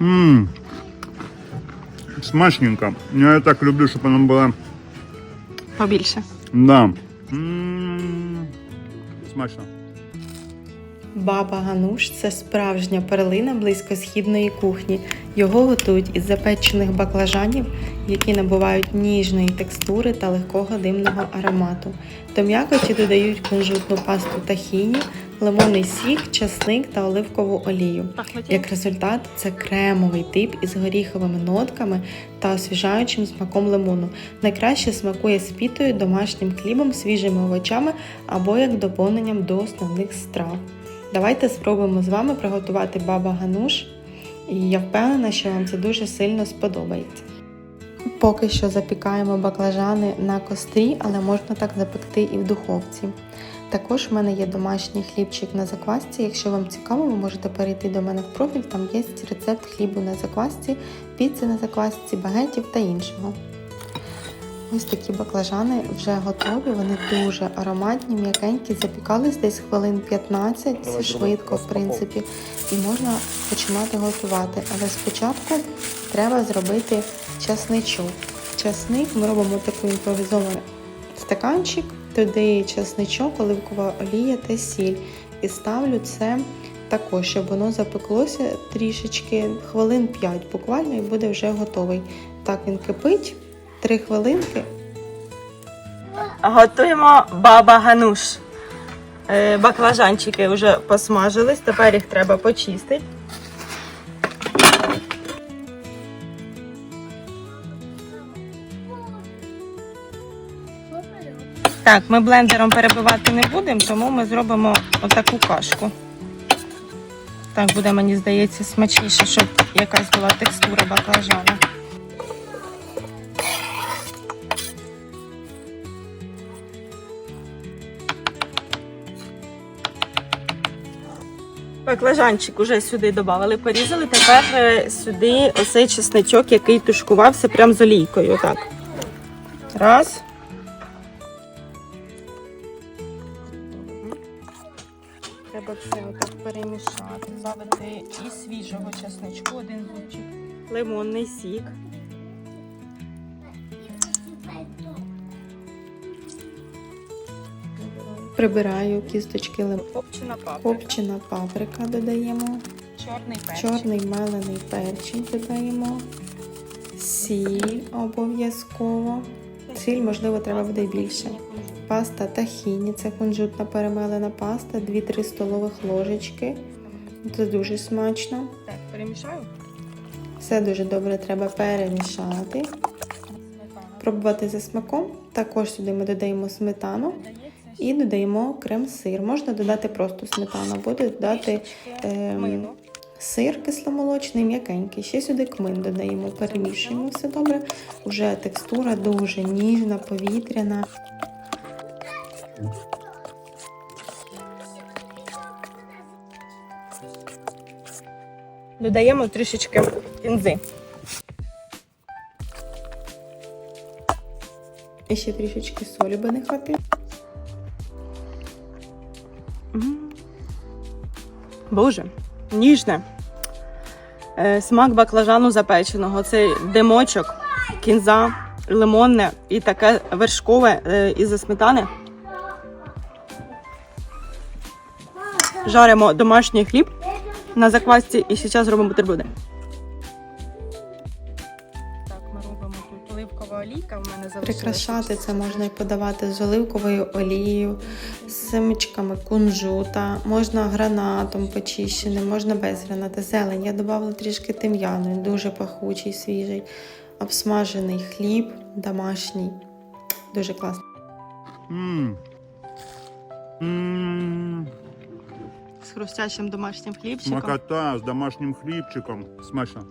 Ммм. Смачненько. Я так люблю, щоб воно було. Побільше. Да. М, Смачно. Баба гануш це справжня перлина близькосхідної кухні. Його готують із запечених баклажанів, які набувають ніжної текстури та легкого димного аромату. До м'якоті додають кунжутну пасту тахіні, лимонний сік, часник та оливкову олію. Як результат, це кремовий тип із горіховими нотками та освіжаючим смаком лимону. Найкраще смакує з пітою, домашнім хлібом, свіжими овочами або як доповненням до основних страв. Давайте спробуємо з вами приготувати баба гануш, і я впевнена, що вам це дуже сильно сподобається. Поки що запікаємо баклажани на кострі, але можна так запекти і в духовці. Також в мене є домашній хлібчик на заквасці. Якщо вам цікаво, ви можете перейти до мене в профіль, там є рецепт хлібу на заквасці, піци на заквасці, багетів та іншого. Ось такі баклажани вже готові, вони дуже ароматні, м'якенькі, запікались десь хвилин 15, це швидко, в принципі, і можна починати готувати. Але спочатку треба зробити часничок. Часник ми робимо такий імпровізований стаканчик, туди часничок, оливкова олія та сіль. І ставлю це також, щоб воно запеклося трішечки, хвилин 5 буквально, і буде вже готовий. Так він кипить. Три хвилинки Готуємо баба гануш. Е, Баклажанчики вже посмажились, тепер їх треба почистити. Так, ми блендером перебивати не будемо, тому ми зробимо отаку кашку. Так буде, мені здається, смачніше, щоб якась була текстура баклажана. Баклажанчик уже сюди додали, порізали. Тепер е, сюди оцей чесничок, який тушкувався прям з олійкою. Так. Раз. Треба все отак перемішати. Завити і свіжого чесничку, один зубчик. Лимонний сік. прибираю кісточки лимону. Копчена паприка. Копчена паприка додаємо, Чорний перчик. чорний мелений перчик додаємо, сіль обов'язково. Сіль, можливо, треба буде більше. Паста тахіні, це кунжутна перемелена паста, 2-3 столових ложечки. Це дуже смачно. Так, перемішаю. Все дуже добре треба перемішати. Пробувати за смаком. Також сюди ми додаємо сметану і додаємо крем-сир. Можна додати просто сметану, або додати Мило. сир кисломолочний, м'якенький. Ще сюди кмин додаємо, перемішуємо все добре. Уже текстура дуже ніжна, повітряна. Додаємо трішечки кінзи. І ще трішечки солі би не хватило. Боже, ніжне. Е, Смак баклажану запеченого. Цей димочок, кінза, лимонне і таке вершкове е, із сметани. Жаримо домашній хліб на заквасці і зараз робимо бутерброди. Так, ми робимо оливкова олійка. В мене Прикрашати це можна і подавати з оливковою олією, з семечками кунжута, можна гранатом почищеним, можна без граната. Зелень. Я додавала трішки тим'яну, він дуже пахучий, свіжий, обсмажений хліб домашній. Дуже класно. Ммм. Ммм. Хрустящим домашнім хлібчиком. Макота з домашнім хлібчиком. Смачно.